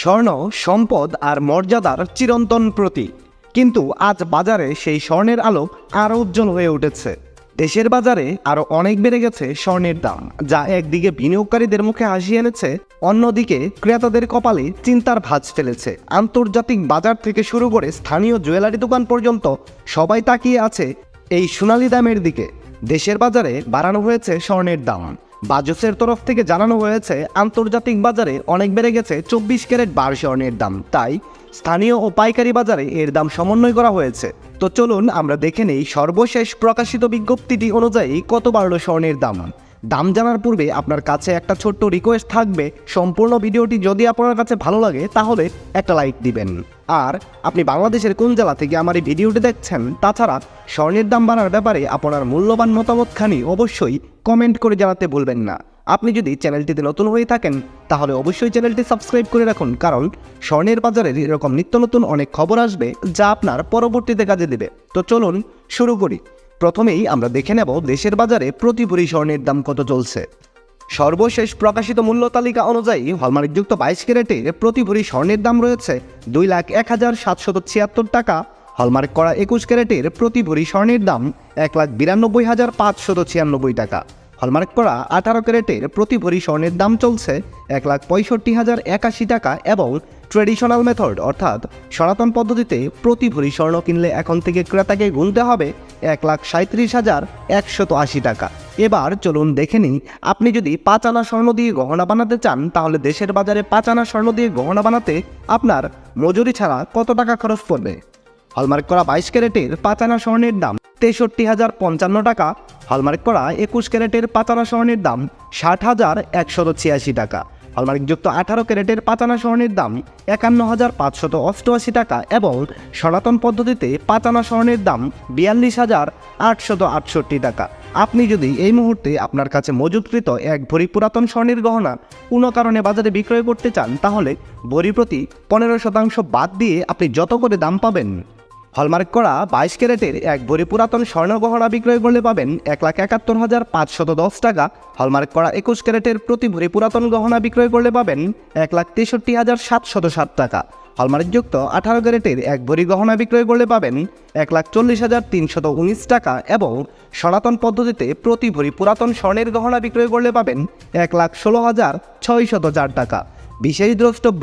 স্বর্ণ, সম্পদ আর মর্যাদার চিরন্তন প্রতীক। কিন্তু আজ বাজারে সেই স্বর্ণের আলো আরও উজ্জ্বল হয়ে উঠেছে। দেশের বাজারে আরও অনেক বেড়ে গেছে স্বর্ণের দাম, যা একদিকে বিনিয়োগকারীদের মুখে হাসি এনেছে, অন্যদিকে ক্রেতাদের কপালে চিন্তার ভাঁজ ফেলেছে। আন্তর্জাতিক বাজার থেকে শুরু করে স্থানীয় জুয়েলারি দোকান পর্যন্ত সবাই তাকিয়ে আছে এই সোনালি দামের দিকে। দেশের বাজারে বাড়ানো হয়েছে স্বর্ণের দাম। বাজসের তরফ থেকে জানানো হয়েছে, আন্তর্জাতিক বাজারে অনেক বেড়ে গেছে চব্বিশ ক্যারেট বার স্বর্ণের দাম। তাই স্থানীয় ও পাইকারি বাজারে এর দাম সমন্বয় করা হয়েছে। তো চলুন আমরা দেখে নেই সর্বশেষ প্রকাশিত বিজ্ঞপ্তিটি অনুযায়ী কত বাড়ল স্বর্ণের দাম। দাম জানার পূর্বে আপনার কাছে একটা ছোট্ট রিকোয়েস্ট থাকবে। সম্পূর্ণ ভিডিওটি যদি আপনার কাছে ভালো লাগে, তাহলে একটা লাইক দিবেন। আর আপনি বাংলাদেশের কোন জেলা থেকে আমার এই ভিডিওটি দেখছেন, তাছাড়া স্বর্ণের দাম বাড়ার ব্যাপারে আপনার মূল্যবান মতামতখানি অবশ্যই কমেন্ট করে জানাতে ভুলবেন না। আপনি যদি চ্যানেলটিতে নতুন হয়ে থাকেন, তাহলে অবশ্যই চ্যানেলটি সাবস্ক্রাইব করে রাখুন, কারণ স্বর্ণের বাজারের এরকম নিত্য নতুন অনেক খবর আসবে, যা আপনার পরবর্তীতে কাজে দেবে। তো চলুন শুরু করি। প্রথমেই আমরা দেখে নেব দেশের বাজারে প্রতি ভরি স্বর্ণের দাম কত চলছে। সর্বশেষ প্রকাশিত মূল্য তালিকা অনুযায়ী হলমার্কযুক্ত বাইশ ক্যারেটে প্রতি ভরি স্বর্ণের দাম রয়েছে দুই লাখ এক হাজার সাতশত ছিয়াত্তর টাকা। হলমার্ক করা একুশ ক্যারেটের প্রতি ভরি স্বর্ণের দাম এক লাখ বিরানব্বই হাজার পাঁচশত ছিয়ানব্বই টাকা। হলমার্ক করা আঠারো ক্যারেটের প্রতি ভরি স্বর্ণের দাম চলছে এক লাখ পঁয়ষট্টি হাজার একাশি টাকা এবং ট্রেডিশনাল মেথড, অর্থাৎ সনাতন পদ্ধতিতে প্রতি ভরি স্বর্ণ কিনলে এখন থেকে ক্রেতাকে গুনতে হবে এক লাখ সাঁত্রিশ হাজার একশত আশি টাকা। এবার চলুন দেখে নিই, আপনি যদি পাঁচ আনা স্বর্ণ দিয়ে গহনা বানাতে চান, তাহলে দেশের বাজারে পাঁচ আনা স্বর্ণ দিয়ে গহনা বানাতে আপনার মজুরি ছাড়া কত টাকা খরচ পড়বে? হলমার্ক করা বাইশ ক্যারেটের পাঁচ আনা স্বর্ণের দাম তেষট্টি হাজার পঞ্চান্ন টাকা, হলমার্ক করা একুশ ক্যারেটের পাঁচ আনা স্বর্ণের দাম ষাট হাজার একশত ছিয়াশি টাকা, হলমার্কযুক্ত আঠারো ক্যারেটের পাঁচ আনা স্বর্ণের দাম একান্ন হাজার পাঁচশত অষ্টআশি টাকা এবং সনাতন পদ্ধতিতে পাঁচ আনা স্বর্ণের দাম বিয়াল্লিশ হাজার আটশত আটষট্টি টাকা। আপনি যদি এই মুহূর্তে আপনার কাছে মজুতকৃত এক ভরি পুরাতন স্বর্ণের গহনা কোনো কারণে বাজারে বিক্রয় করতে চান, তাহলে ভরি প্রতি পনেরো শতাংশ বাদ দিয়ে আপনি যত করে দাম পাবেন হলমার্ক করা বাইশ ক্যারেটের এক ভরি পুরাতন স্বর্ণ গহনা বিক্রয় করলে পাবেন এক লাখ একাত্তর হাজার পাঁচশত দশ টাকা। হলমার্ক করা একুশ ক্যারেটের প্রতি ভরি পুরাতন গহনা বিক্রয় করলে পাবেন এক লাখ তেষট্টি হাজার সাতশত সাত টাকা। হলমার্কযুক্ত আঠারো ক্যারেটের এক ভরি গহনা বিক্রয় করলে পাবেন এক লাখ চল্লিশ হাজার তিনশত উনিশ টাকা এবং সনাতন পদ্ধতিতে প্রতি ভরি পুরাতন স্বর্ণের গহনা বিক্রয় করলে পাবেন এক লাখ ষোলো হাজার ছয়শত চার টাকা। বিশেষ দ্রষ্টব্য